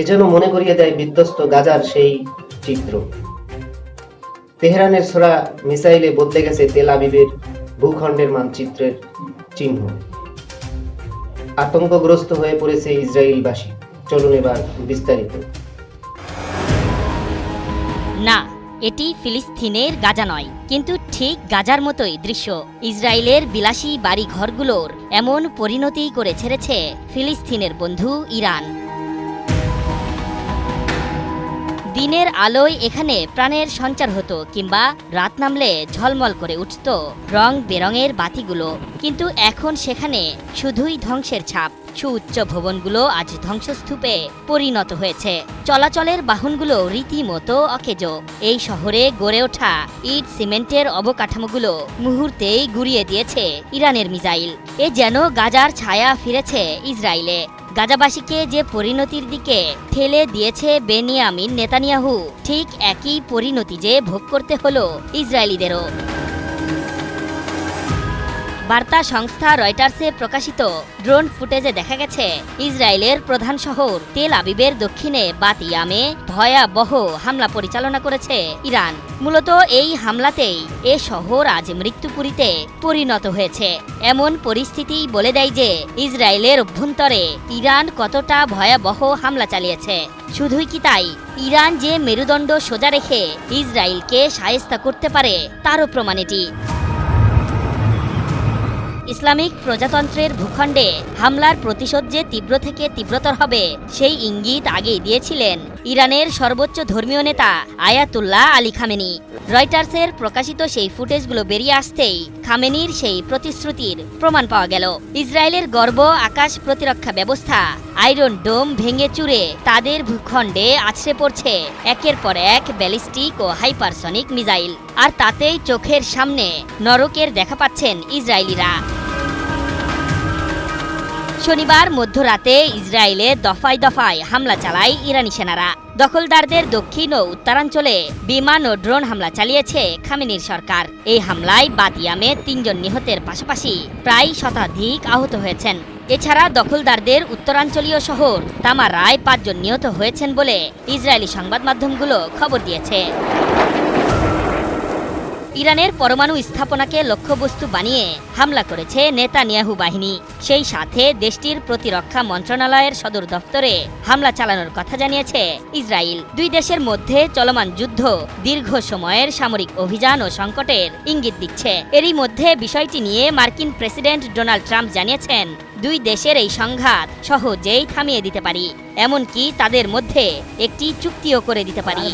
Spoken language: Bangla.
এ যেন মনে করিয়ে দেয় বিধ্বস্ত গাজার সেই চিত্র। তেহরানের ছোড়া মিসাইলে বদলে গেছে তেল আবিবের ভূখণ্ডের মানচিত্রের চিহ্ন। আতঙ্কগ্রস্ত হয়ে পড়েছে ইসরায়েলবাসী। চলুন এবার বিস্তারিত। না, এটি ফিলিস্তিনের গাজা নয়, কিন্তু ঠিক গাজার মতোই দৃশ্য। ইসরায়েলের বিলাসী বাড়ি ঘরগুলোর এমন পরিণতি করে ছেড়েছে ফিলিস্তিনের বন্ধু ইরান। দিনের আলোয় এখানে প্রাণের সঞ্চার হতো কিংবা রাত নামলে ঝলমল করে উঠত রং বেরঙের বাতিগুলো। কিন্তু এখন সেখানে শুধুই ধ্বংসের ছাপ। সুউচ্চ ভবনগুলো আজ ধ্বংসস্তূপে পরিণত হয়েছে। চলাচলের বাহনগুলো রীতিমতো অকেজ। এই শহরে গড়ে ওঠা ইট সিমেন্টের অবকাঠামোগুলো মুহূর্তেই গুড়িয়ে দিয়েছে ইরানের মিসাইল। এ যেন গাজার ছায়া ফিরেছে ইসরায়েলে। গাজাবাসীকে যে পরিণতির দিকে ঠেলে দিয়েছে বেনিয়ামিন নেতানিয়াহু, ঠিক একই পরিণতি যে ভোগ করতে হলো ইসরায়েলিদেরও। বার্তা সংস্থা রয়টার্সে প্রকাশিত ড্রোন ফুটেজে দেখা গেছে, ইসরায়েলের প্রধান শহর তেল আবিবের দক্ষিণে বাতিয়ামে ভয়াবহ হামলা পরিচালনা করেছে ইরান। মূলত এই হামলাতেই এ শহর আজ মৃত্যুপুরীতে পরিণত হয়েছে। এমন পরিস্থিতি বলে দেয় যে, ইসরায়েলের অভ্যন্তরে ইরান কতটা ভয়াবহ হামলা চালিয়েছে। শুধুই কি তাই, ইরান যে মেরুদণ্ড সোজা রেখে ইসরায়েলকে সায়স্তা করতে পারে, তারও প্রমাণ এটি। ইসলামিক প্রজাতন্ত্রের ভূখণ্ডে হামলার প্রতিশোধ যে তীব্র থেকে তীব্রতর হবে, সেই ইঙ্গিত আগেই দিয়েছিলেন ইরানের সর্বোচ্চ ধর্মীয় নেতা আয়াতুল্লাহ আলী খামেনি। রয়টার্সের প্রকাশিত সেই ফুটেজগুলো বেরিয়ে আসতেই খামেনির সেই প্রতিশ্রুতির প্রমাণ পাওয়া গেল। ইসরায়েলের গর্ব আকাশ প্রতিরক্ষা ব্যবস্থা, আয়রন ডোম ভেঙে চুরে তাদের ভূখণ্ডে আছড়ে পড়ছে একের পর এক ব্যালিস্টিক ও হাইপারসনিক মিসাইল। আর তাতেই চোখের সামনে নরকের দেখা পাচ্ছেন ইসরায়েলিরা। শনিবার মধ্যরাতে ইসরায়েলে দফায় দফায় হামলা চালায় ইরানি সেনারা। দখলদারদের দক্ষিণ ও উত্তরাঞ্চলে বিমান ও ড্রোন হামলা চালিয়েছে খামেনির সরকার। এই হামলায় বাদিয়ামে তিনজন নিহতের পাশাপাশি প্রায় শতাধিক আহত হয়েছেন। এছাড়া দখলদারদের উত্তরাঞ্চলীয় শহর তামারায় পাঁচজন নিহত হয়েছেন বলে ইসরায়েলি সংবাদ মাধ্যমগুলো খবর দিয়েছে। ইরানের পরমাণু স্থাপনাকে লক্ষ্যবস্তু বানিয়ে হামলা করেছে নেতানিয়াহু বাহিনী। সেই সাথে দেশটির প্রতিরক্ষা মন্ত্রণালয়ের সদর দপ্তরে হামলা চালানোর কথা জানিয়েছে ইসরায়েল দুই দেশের মধ্যে চলমান যুদ্ধ দীর্ঘ সময়ের সামরিক অভিযান ও সংকটের ইঙ্গিত দিচ্ছে। এরই মধ্যে বিষয়টি নিয়ে মার্কিন প্রেসিডেন্ট ডোনাল্ড ট্রাম্প জানিয়েছেন, দুই দেশের এই সংঘাত সহজেই থামিয়ে দিতে পারি, এমনকি তাদের মধ্যে একটি চুক্তিও করে দিতে পারি।